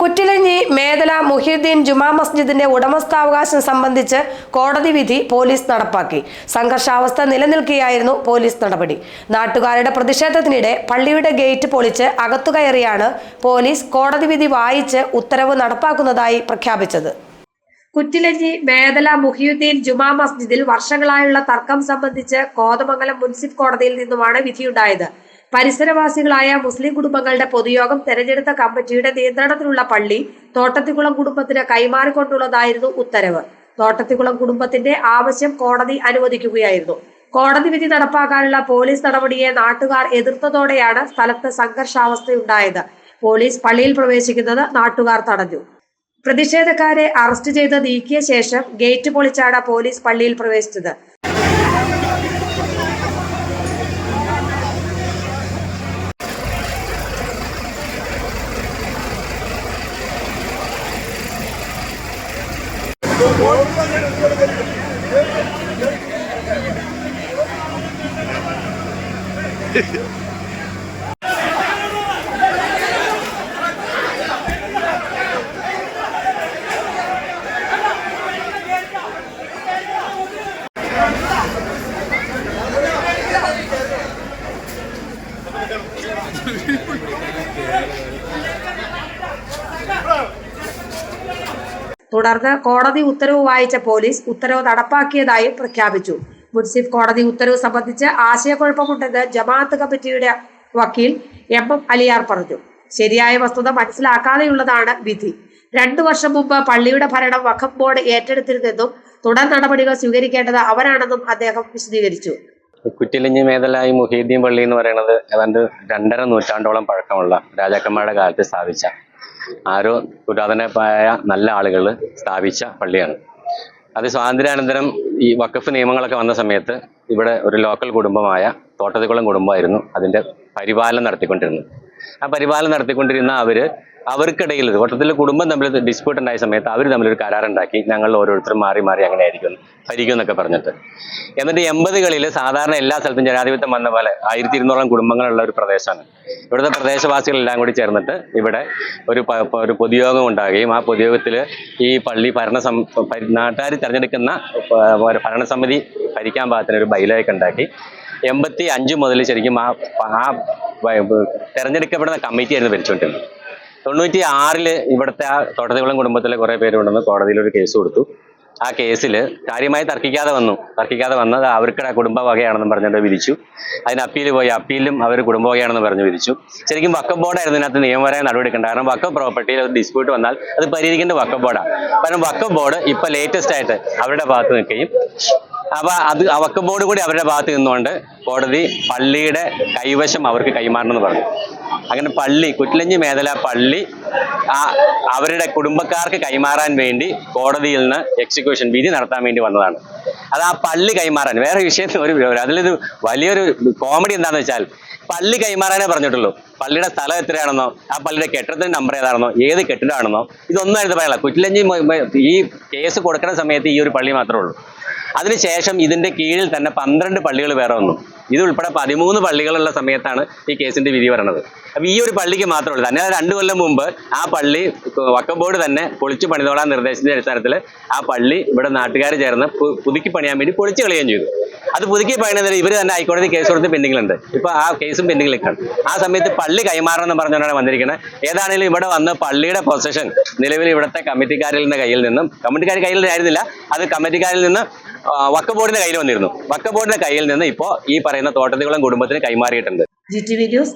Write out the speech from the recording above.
കുറ്റിലഞ്ഞി മേദല മുഹീദ്ദീൻ ജുമാ മസ്ജിദിന്റെ ഉടമസ്ഥാവകാശം സംബന്ധിച്ച് കോടതി വിധി പോലീസ് നടപ്പാക്കി. സംഘർഷാവസ്ഥ നിലനിൽക്കുകയായിരുന്നു പോലീസ് നടപടി. നാട്ടുകാരുടെ പ്രതിഷേധത്തിനിടെ പള്ളിയുടെ ഗേറ്റ് പൊളിച്ച് അകത്തു കയറിയാണ് പോലീസ് കോടതി വിധി വായിച്ച് ഉത്തരവ് നടപ്പാക്കുന്നതായി പ്രഖ്യാപിച്ചത്. കുറ്റിലഞ്ഞി മേദല മുഹിയുദ്ദീൻ ജുമാ മസ്ജിദിൽ വർഷങ്ങളായുള്ള തർക്കം സംബന്ധിച്ച് കോതമംഗലം മുൻസിഫ് കോടതിയിൽ നിന്നുമാണ് വിധിയുണ്ടായത്. പരിസരവാസികളായ മുസ്ലിം കുടുംബങ്ങളുടെ പൊതുയോഗം തെരഞ്ഞെടുത്ത കമ്മിറ്റിയുടെ നിയന്ത്രണത്തിലുള്ള പള്ളി തോട്ടത്തിക്കുളം കുടുംബത്തിന് കൈമാറിക്കൊണ്ടുള്ളതായിരുന്നു ഉത്തരവ്. തോട്ടത്തിക്കുളം കുടുംബത്തിന്റെ ആവശ്യം കോടതി അനുവദിക്കുകയായിരുന്നു. കോടതി വിധി നടപ്പാക്കാനുള്ള പോലീസ് നടപടിയെ നാട്ടുകാർ എതിർത്തതോടെയാണ് സ്ഥലത്ത് സംഘർഷാവസ്ഥയുണ്ടായത്. പോലീസ് പള്ളിയിൽ പ്രവേശിക്കുന്നത് നാട്ടുകാർ തടഞ്ഞു. പ്രതിഷേധക്കാരെ അറസ്റ്റ് ചെയ്ത് നീക്കിയ ശേഷം ഗേറ്റ് പൊളിച്ചാണ് പോലീസ് പള്ളിയിൽ പ്രവേശിച്ചത്. Yeah. തുടർന്ന് കോടതി ഉത്തരവ് വായിച്ച പോലീസ് ഉത്തരവ് നടപ്പാക്കിയതായും പ്രഖ്യാപിച്ചു. മുൻസിഫ് കോടതി ഉത്തരവ് സംബന്ധിച്ച് ആശയക്കുഴപ്പമുണ്ടെന്ന് ജമാഅത്ത് കമ്മിറ്റിയുടെ വക്കീൽ എം എം അലിയാർ പറഞ്ഞു. ശരിയായ വസ്തുത മനസ്സിലാക്കാതെയുള്ളതാണ് വിധി. രണ്ടു വർഷം മുമ്പ് പള്ളിയുടെ ഭരണം വഖഫ് ബോർഡ് ഏറ്റെടുത്തിരുന്നെന്നും തുടർ നടപടികൾ സ്വീകരിക്കേണ്ടത് അവരാണെന്നും അദ്ദേഹം വിശദീകരിച്ചു. കുറ്റിലിഞ്ഞി മേതലായി മുഹീദ്ദീൻ പള്ളി എന്ന് പറയുന്നത് ഏതാണ്ട് രണ്ടര നൂറ്റാണ്ടോളം പഴക്കമുള്ള രാജാക്കന്മാരുടെ കാലത്ത് സ്ഥാപിച്ച ആരോ പുരാതനമായ നല്ല ആളുകൾ സ്ഥാപിച്ച പള്ളിയാണ്. അത് സ്വാതന്ത്ര്യാനന്തരം ഈ വക്കഫ് നിയമങ്ങളൊക്കെ വന്ന സമയത്ത് ഇവിടെ ഒരു ലോക്കൽ കുടുംബമായ തോട്ടത്തിക്കുളം കുടുംബമായിരുന്നു അതിന്റെ പരിപാലനം നടത്തിക്കൊണ്ടിരുന്നത്. ആ പരിപാലനം നടത്തിക്കൊണ്ടിരുന്ന അവർ അവർക്കിടയിൽ കൂട്ടത്തിലെ കുടുംബം തമ്മിൽ ഡിസ്പ്യൂട്ട് ഉണ്ടായ സമയത്ത് അവർ തമ്മിൽ ഒരു കരാറുണ്ടാക്കി ഞങ്ങൾ ഓരോരുത്തരും മാറി മാറി അങ്ങനെ ആയിരിക്കും ഭരിക്കും എന്നൊക്കെ പറഞ്ഞിട്ട്. എന്നിട്ട് എൺപതുകളിൽ സാധാരണ എല്ലാ സ്ഥലത്തും ജനാധിപത്യം വന്ന പോലെ ആയിരത്തി ഇരുന്നൂറോളം കുടുംബങ്ങളുള്ള ഒരു പ്രദേശമാണ്. ഇവിടുത്തെ പ്രദേശവാസികളെല്ലാം കൂടി ചേർന്നിട്ട് ഇവിടെ ഒരു ഒരു പൊതുയോഗം ഉണ്ടാകുകയും ആ പൊതുയോഗത്തിൽ ഈ പള്ളി ഭരണ നാട്ടുകാർ തിരഞ്ഞെടുക്കുന്ന ഭരണസമിതി ഭരിക്കാൻ പാകത്തിന് ഒരു ബൈലയൊക്കെ ഉണ്ടാക്കി. എൺപത്തി അഞ്ച് മുതൽ ശരിക്കും ആ ആ തിരഞ്ഞെടുക്കപ്പെടുന്ന കമ്മിറ്റിയായിരുന്നു ഭരിച്ചുകൊണ്ടിരുന്നത്. തൊണ്ണൂറ്റി ആറിൽ ഇവിടുത്തെ ആ തോട്ടത്തിക്കുളം കുടുംബത്തിലെ കുറെ പേര് കൊണ്ടുവന്ന് കോടതിയിൽ ഒരു കേസ് കൊടുത്തു. ആ കേസിൽ കാര്യമായി തർക്കിക്കാതെ വന്നു. തർക്കിക്കാതെ വന്നത് അവർക്ക് കുടുംബ വകയാണെന്നും പറഞ്ഞുകൊണ്ട് വിധിച്ചു. അതിന് അപ്പീൽ പോയി. അപ്പീലും അവർ കുടുംബ വകയാണെന്ന് പറഞ്ഞ് വിധിച്ചു. ശരിക്കും വക്കം ബോർഡായിരുന്നു ഇതിനകത്ത് നിയമപരമായ നടപടിയെടുക്കേണ്ടത് കാരണം വക്കം പ്രോപ്പർട്ടിയിൽ ഒരു ഡിസ്പ്യൂട്ട് വന്നാൽ അത് പരിഹരിക്കേണ്ട വക്കം ബോർഡാണ് കാരണം വക്കം ബോർഡ് ഇപ്പൊ ലേറ്റസ്റ്റ് ആയിട്ട് അവരുടെ ഭാഗത്ത് നിൽക്കുകയും അപ്പൊ അത് അവക്ക വക്കം ബോർഡ് കൂടി അവരുടെ ഭാഗത്ത് നിന്നുകൊണ്ട് കോടതി പള്ളിയുടെ കൈവശം അവർക്ക് കൈമാറണമെന്ന് പറഞ്ഞു. അങ്ങനെ പള്ളി കുറ്റലഞ്ഞി മേഖല പള്ളി ആ അവരുടെ കുടുംബക്കാർക്ക് കൈമാറാൻ വേണ്ടി കോടതിയിൽ നിന്ന് എക്സിക്യൂഷൻ വിധി നടത്താൻ വേണ്ടി വന്നതാണ്. അത് ആ പള്ളി കൈമാറാൻ വേറെ വിഷയത്തിൽ ഒരു അതിലൊരു വലിയൊരു കോമഡി എന്താണെന്ന് വെച്ചാൽ പള്ളി കൈമാറാനേ പറഞ്ഞിട്ടുള്ളൂ. പള്ളിയുടെ സ്ഥലം എത്രയാണെന്നോ ആ പള്ളിയുടെ കെട്ടിടത്തിന്റെ നമ്പർ ഏതാണെന്നോ ഏത് കെട്ടിടമാണെന്നോ ഇതൊന്നും കുറ്റിലഞ്ഞി മ- മ- ഈ കേസ് കൊടുക്കുന്ന സമയത്ത് ഈ ഒരു പള്ളി മാത്രമേ ഉള്ളൂ. അതിനുശേഷം ഇതിന്റെ കീഴിൽ തന്നെ പന്ത്രണ്ട് പള്ളികൾ വേറെ വന്നു. ഇത് ഉൾപ്പെടെ പതിമൂന്ന് പള്ളികളുള്ള സമയത്താണ് ഈ കേസിന്റെ വിധി പറയണത് അപ്പൊ ഈ ഒരു പള്ളിക്ക് മാത്രമേ ഉള്ളൂ. തന്നെ രണ്ടു കൊല്ലം മുമ്പ് ആ പള്ളി വക്കം ബോർഡ് തന്നെ പൊളിച്ചു പണിതോളാൻ നിർദ്ദേശത്തിന്റെ അടിസ്ഥാനത്തിൽ ആ പള്ളി ഇവിടെ നാട്ടുകാർ ചേർന്ന് പുതുക്കി പണിയാൻ വേണ്ടി പൊളിച്ചു കളയുകയും ചെയ്തു. അത് പുതുക്കി പറയുന്നതിന് ഇവർ തന്നെ ഹൈക്കോടതി കേസ് കൊടുത്ത് പെൻഡിങ്ങിലുണ്ട് ഇപ്പൊ ആ കേസും പെൻഡിങ്ങിലേക്കാണ് ആ സമയത്ത് പള്ളി കൈമാറണം എന്ന് പറഞ്ഞുകൊണ്ടാണ് വന്നിരിക്കുന്നത് ഏതാണെങ്കിലും ഇവിടെ വന്ന് പള്ളിയുടെ പൊസഷൻ നിലവിൽ ഇവിടുത്തെ കമ്മിറ്റിക്കാരിൽ നിന്ന് കയ്യിൽ നിന്നും കമ്മിറ്റിക്കാർ കയ്യിൽ ആയിരുന്നില്ല അത് കമ്മിറ്റിക്കാരിൽ നിന്ന് വക്ക ബോർഡിന്റെ കയ്യിൽ വന്നിരുന്നു. വക്ക ബോർഡിന്റെ കയ്യിൽ നിന്ന് ഇപ്പോൾ ഈ പറയുന്ന തോട്ടത്തിക്കുളം കുടുംബത്തിന് കൈമാറിയിട്ടുണ്ട്. G T V news